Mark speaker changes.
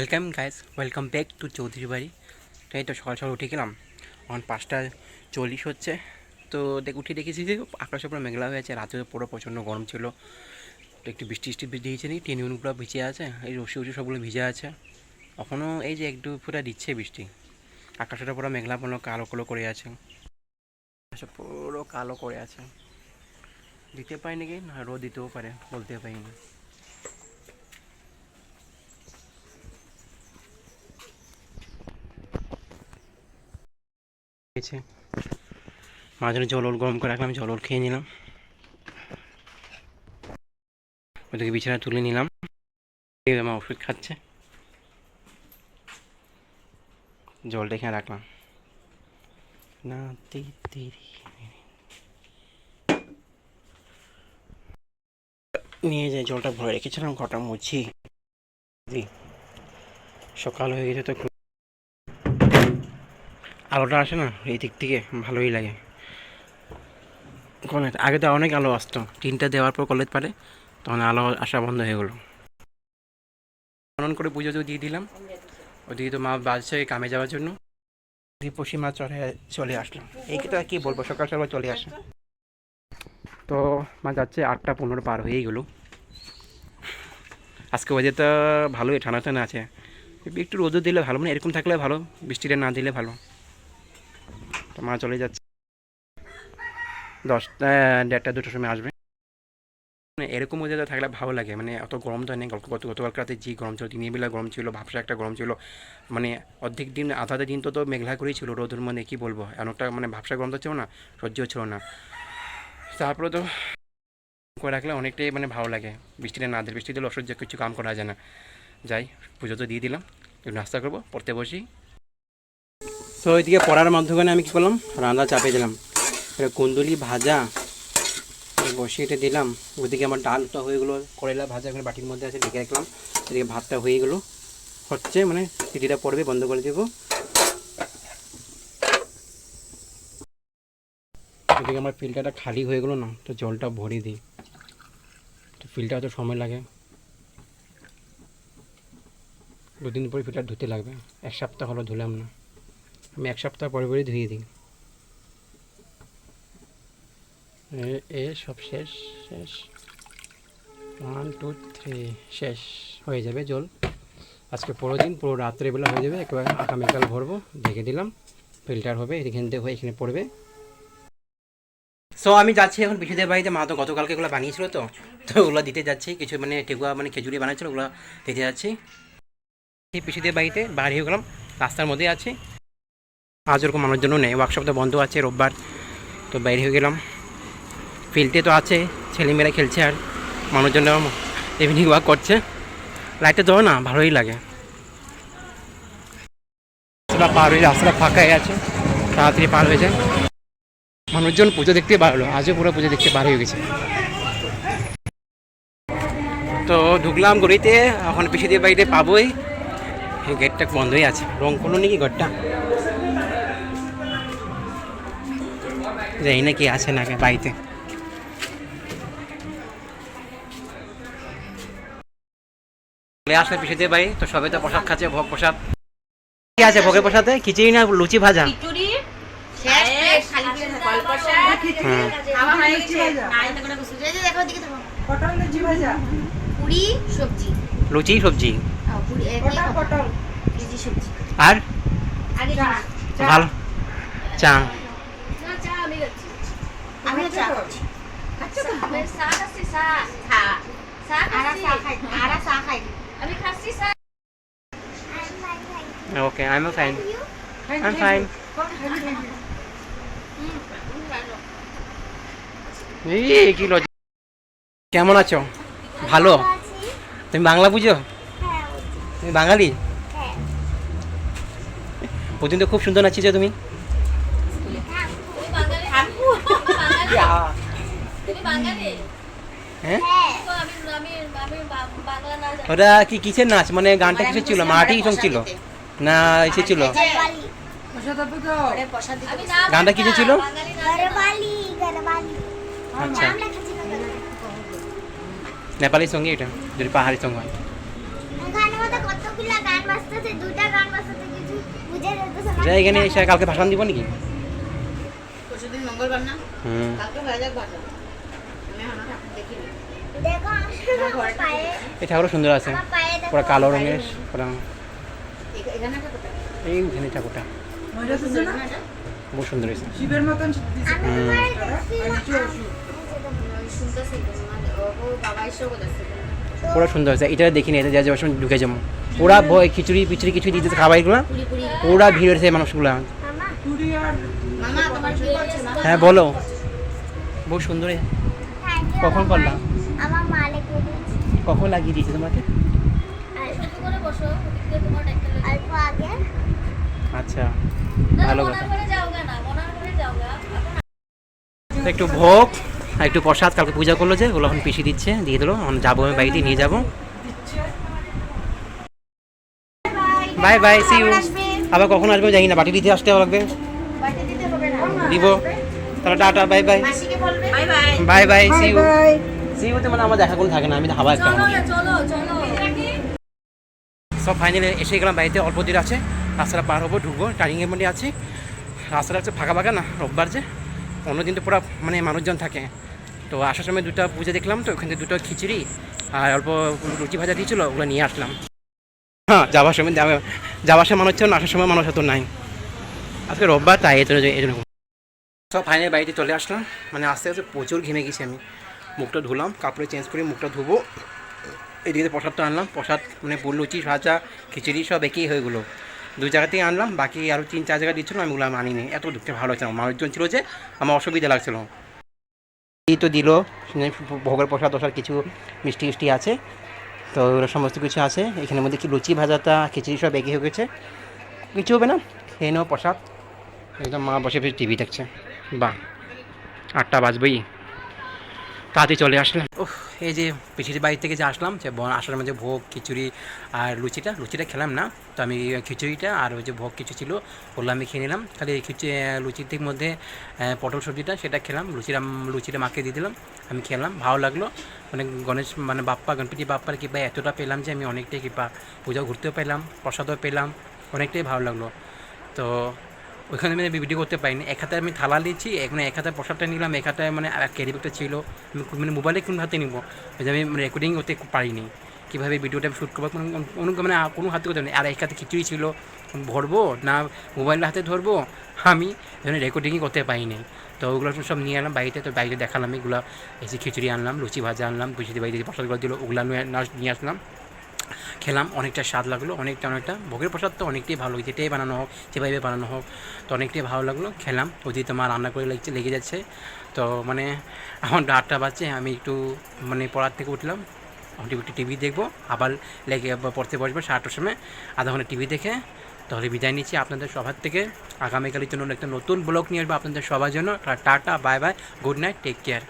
Speaker 1: Welcome guys welcome back to Chowdhury বাড়ি তো এই তো সকাল সকাল উঠে গেলাম এখন পাঁচটা চল্লিশ হচ্ছে। তো দেখ, উঠে দেখেছি যে আকাশে পুরো মেঘলা হয়ে আছে। রাতে পুরো প্রচণ্ড গরম ছিল। তো একটু বৃষ্টি টিষ্টি দিয়েছে নি টিনগুলো ভিজে আছে। এই রসি উসি সবগুলো ভিজে আছে। এখনও এই যে একটু পুরো দিচ্ছে বৃষ্টি। আকাশটা পুরো মেঘলা পুরো কালো কালো করে আছে। আকাশটা পুরো কালো করে আছে। দিতে পারি নাকি না, রোদ দিতেও পারে বলতে পারি হয়েছে মাঝে জল ওল গরম করে রাখলাম, জল ওল খেয়ে নিলাম। ওদেরকে বিছানা তুলে নিলাম। আমার ওষুধ খাচ্ছে। জলটা এখানে রাখলাম। না নিয়ে যাই জলটা ভরে রেখেছিলাম, ঘরটা মুছি। সকাল হয়ে গেছে তো আলোটা আসে না, এই দিক থেকে ভালোই লাগে। কোন আগে তো অনেক আলো আসতো, তিনটা দেওয়ার পর কলেজ পারে তখন আলো আসা বন্ধ হয়ে গেলো। স্মরণ করে পুজো তো দিয়ে দিলাম। ওদিকে তো মা বাজছে কামে যাওয়ার জন্য। পশি মা চলে চলে আসলাম। আর কি বলব, সকাল সকাল চলে আসে তো মা যাচ্ছে আটটা পনেরো পার হয়েই গেলো। আজকে ওয়েদারটা ভালোই ঠান্ডা ঠান্ডা আছে। একটু রোদও দিলে ভালো মানে এরকম থাকলে ভালো, বৃষ্টিটা না দিলে ভালো। তো মা চলে যাচ্ছে। দশটা দেড়টা, দুটোর সময় আসবে। মানে এরকম ওয়েদার থাকলে ভালো লাগে। মানে অত গরম তো নেই। গত গত, গতকাল রাতে যে গরম ছিল, দিনের বেলা গরম ছিল ভাবসা একটা গরম ছিল। মানে অর্ধেক দিন, আধা আধা দিন তো তো মেঘলা করেই ছিল রোদের মানে কী বলব? এমনটা মানে ভাবসা গরম তো ছিল না সহ্য ছিল না। তারপরে তো করে রাখলে অনেকটাই মানে ভালো লাগে। বৃষ্টিটা না দিলে বৃষ্টি দিলে অসহ্য, কিছু কাম করা যায় না। যাই, পুজো তো দিয়ে দিলাম। নাস্তা করব, পড়তে বসি। তো ওইদিকে পড়ার মাধ্যমে আমি কী করলাম? রান্না চাপিয়ে দিলাম এটা কুন্দুলি ভাজা বসিয়ে এটা দিলাম। ওইদিকে আমার ডালটা হয়ে গেলো, করেলা ভাজা এখানে বাটির মধ্যে আছে, ঢেকে রাখলাম। এদিকে ভাতটা হয়ে গেলো। হচ্ছে মানে সিটিটা পড়বে, বন্ধ করে দেবো। এদিকে আমার ফিল্টারটা খালি হয়ে গেলো না, তো জলটা ভরে দিই। তো ফিল্টার তো সময় লাগে। দুদিন পরে ফিল্টার ধুতে লাগবে। এক সপ্তাহ হলো ধুলাম না। আমি এক সপ্তাহ পরে পরে ধুয়ে দিই। এ- সব শেষ শেষ। ওয়ান টু থ্রি শেষ। হয়ে যাবে জল। আজকে পুরো দিন, পুরো রাত্রেবেলা হয়ে যাবে। একবার আগামীকাল ভরবো, ঢেকে দিলাম। ফিল্টার হবে, এখান থেকে হয়ে এখানে পড়বে। সো আমি যাচ্ছি এখন পিসিদের বাড়িতে। মা তো গতকালকে ওগুলো বানিয়েছিল তো। তো ওগুলো দিতে যাচ্ছি। কিছু মানে টেগুয়া মানে খেজুরি বানাচ্ছিল, ওগুলো দিতে যাচ্ছি। এই পিসিদের বাড়িতে বার হয়ে গেলাম। রাস্তার মধ্যে আছি। আজ ওরকম মানুষজনও নেই। ওয়ার্কশপ তো বন্ধ আছে, রোববার। তো বাইরে হয়ে গেলাম। ফিল্ডে তো আছে, ছেলেমেয়েরা খেলছে আর মানুষজন ইভিনিং ওয়াক করছে। লাইটটা দেওয়া না, ভালোই লাগে। রাস্তাটা পার হয়ে, রাস্তাটা ফাঁকা হয়ে আছে। তাড়াতাড়ি পার হয়ে যায়। মানুষজন পুজো দেখতে বার হলো, আজও পুরো পুজো দেখতে পার হয়ে গেছে। তো ঢুকলাম গড়িতে এখন পিসিদের বাড়িতে পাবোই। এই গেটটা বন্ধই আছে। রং করল নাকি ঘরটা যাই না কি আছে না বাড়িতে। আসলে পিসিদের বাড়ি তো সবাই তো প্রসাদ খাচ্ছে ভোগ প্রসাদ। কি আছে ভোগের প্রসাদে? খিচুড়ি না লুচি ভাজা?
Speaker 2: খিচুড়ি শেষ প্লেট খালি প্লেট ফল প্রসাদ
Speaker 1: হুম
Speaker 2: খাওয়া হয়ে
Speaker 3: লুচি
Speaker 2: সবজি।
Speaker 1: আর। ভালো। চা
Speaker 2: না চা আমি যাচ্ছি আমি চা খাচ্ছি
Speaker 3: তো?
Speaker 2: চা খাচ্ছি চা খা চা আরা চা খাই আরা চা খাই আমি খাচ্ছি চা
Speaker 1: okay I am fine
Speaker 3: Thank
Speaker 1: I am
Speaker 3: you.
Speaker 1: Fine এই কি লজ্জা। কেমন আছো? ভালো? তুমি বাংলা বুঝো? তুমি বাঙালি? প্রতিদিন তো খুব সুন্দর নাচিছো তুমি। ওটা কি কিসের নাচ? মানে গানটা কিসের ছিল? মারাঠি সং ছিল? না এসে ছিল? গানটা কিসে ছিল। আচ্ছা। নেপালি সঙ্গে এটা যদি পাহাড়ি সঙ্গ হয়। এখানে এসে কালকে ভাষণ দিব নাকি?
Speaker 2: পরশুদিন মঙ্গলবার না?
Speaker 1: হুম
Speaker 2: কালকে হয়ে যাক ভাষণ আমি এখনও ঠাকুর দেখিনি।
Speaker 1: এই ঠাকুরও সুন্দর আছে। পুরো কালো রঙের পুরো এই উঠেনে ঠাকুরটা বহু সুন্দর হয়েছে।
Speaker 3: শিবের মতন
Speaker 2: বলেছে।
Speaker 1: পুরো সুন্দর হয়েছে। এটা দেখিনি এটা যা যাওয়ার সময় ঢুকে যাব। পুরা ভয় খিচুড়ি পিচুড়ি কিছু দিতেছে খাবারগুলো।
Speaker 2: পুরি পুরি।
Speaker 1: পুরা ভিড় হয়েছে মানুষগুলো।
Speaker 4: মামা।
Speaker 3: পুরি আর
Speaker 2: মামা তোমার কি করছে না?
Speaker 1: হ্যাঁ বলো। বহু সুন্দর কখন করলা?
Speaker 4: আমার মা লিখে দিয়েছে
Speaker 1: কখন লাগিয়ে দিয়েছে তোমাকে?
Speaker 4: করে বসো অল্প আগে।
Speaker 1: আচ্ছা ভালো কথা। একটু ভোগ আর একটু প্রসাদ কালকে পূজা করল যে ওগুলো এখন পিছিয়ে দিচ্ছে দিয়ে দিলো। এখন যাব আমি বাড়িতে নিয়ে যাব। বাই বাই সি ইউ আবার কখন আসবে জানি না বাটি দিতে আসতে লাগবে।
Speaker 2: বাড়িতে দিতে হবে না।
Speaker 1: দিব। তাহলে tata bye bye
Speaker 2: bye bye
Speaker 1: bye bye see you see ইউতে মানে আমার দেখা কোনো থাকে না আমি হাওয়া একটা
Speaker 2: চলো চলো
Speaker 1: সব ফাইনালি এসে গেলাম বাড়িতে অল্প দূর আছে। রাস্তাটা পার হব ঢুকবো টার্নিংয়ের মধ্যে আছি। রাস্তাটা হচ্ছে ফাঁকা ফাঁকা না রোববার যে। অন্যদিন তো পুরো মানে মানুষজন থাকে। তো আসার সময় দুটো পুজো দেখলাম তো ওখান থেকে দুটো খিচুড়ি আর অল্প লুচি ভাজা দিয়েছিলো ওগুলো নিয়ে আসলাম। হ্যাঁ যাওয়ার সময় যাওয়া- যাওয়ার সময় মানুষ ছিল না আসার সময় মানুষ হতো নাই। আজকে রোববার তাই এই জন্য এই জন্য। সব ফাইনাল বাড়িতে চলে আসলাম। মানে আস্তে আস্তে প্রচুর ঘেমে গেছি আমি। মুখটা ধুলাম, কাপড়ে চেঞ্জ করে মুখটা ধুবো। এদিকে প্রসাদটা আনলাম। প্রসাদ মানে লুচি, ভাজা, খিচুড়ি সব একই হয়ে গেলো। দু জায়গা থেকে আনলাম, বাকি আরও তিন, চার জায়গা দিচ্ছিল, আমি ওগুলো আনিনি। এত ঢুকতে ভালো লাগছে না। মানুষজন ছিল যে, আমার অসুবিধা লাগছিল। তো দিল ভোগের প্রসাদ টসাদ কিছু মিষ্টি মিষ্টি আছে। তো ওগুলো সমস্ত কিছু আছে। এখানের মধ্যে কি লুচি, ভাজাটা, খিচুড়ি সব একই হয়ে গেছে। কিছু হবে না, খেয়ে নেব প্রসাদ। একদম মা বসে বসে টিভি দেখছে। বাহ, আটটা বাজবেই। তাড়াতাড়ি চলে আসলাম। ওহ এই যে পিছিয়ে বাড়ি থেকে যে আসলাম, যে ব- আসার মধ্যে ভোগ, খিচুড়ি আর লুচিটা লুচিটা খেলাম না, তো আমি খিচুড়িটা আর ওই যে ভোগ কিছু ছিল, ওগুলো আমি খেয়ে নিলাম। খালি খিচুড়ি লুচির মধ্যে পটল সবজিটা সেটা খেলাম লুচিটা লুচিটা মাকে দিয়ে দিলাম, আমি খেলাম, ভালো লাগল। মানে গণেশ মানে বাপ্পা, গণপতি বাপ্পার কৃপা এতটা পেলাম যে আমি অনেকটাই কৃপা পূজা ঘুরতেও পেলাম, প্রসাদও পেলাম, অনেকটাই ভালো লাগল। তো ওইখানে আমি ভিডিও করতে পারিনি। এক হাতে আমি থালা নিচ্ছি এখানে এক হাতে প্রসাদটা নিলাম, এক হাতে মানে ক্যারি ব্যাগটা ছিল। মানে মোবাইলে কোন হাতে নিব? আমি রেকর্ডিং করতে পারিনি। কীভাবে ভিডিওটা শ্যুট করব? কোনো মানে কোনো হাতে করতে নেই আর এক হাতে খিচুড়ি ছিল ভরবো না মোবাইলের হাতে ধরবো? আমি এখানে রেকর্ডিংই করতে পারিনি। তো ওগুলো সব নিয়ে এলাম বাড়িতে, তো বাড়িতে দেখালাম এগুলো। এসে খিচুড়ি আনলাম, লুচি ভাজা আনলাম বুঝিতে বাড়িতে প্রসাদগুলো দিল, ওগুলো নিয়ে আসলাম। খেলাম, অনেকটা স্বাদ লাগল, অনেকটা অনেকটা। ভোগের প্রসাদ তো অনেকটাই ভালো যেটাই বানানো হোক, যেভাবে বানানো হোক, তো অনেকটাই ভালো লাগল, খেলাম। ওদিকে মা রান্না করে লেগেছে, লেগে যাচ্ছে। তো মানে এখন আটটা বাজছে, আমি একটু মানে পড়ার থেকে উঠলাম। একটু টিভি দেখব, আবার লেগে পড়তে বসবো সাড়ে আটটার সময়। আধা ঘণ্টা টিভি দেখে, তাহলে বিদায় নিচ্ছি আপনাদের সবার থেকে। আগামীকালের জন্য একটা নতুন ব্লগ নিয়ে আসব আপনাদের সবার জন্য। Tata bye bye, good night, take care.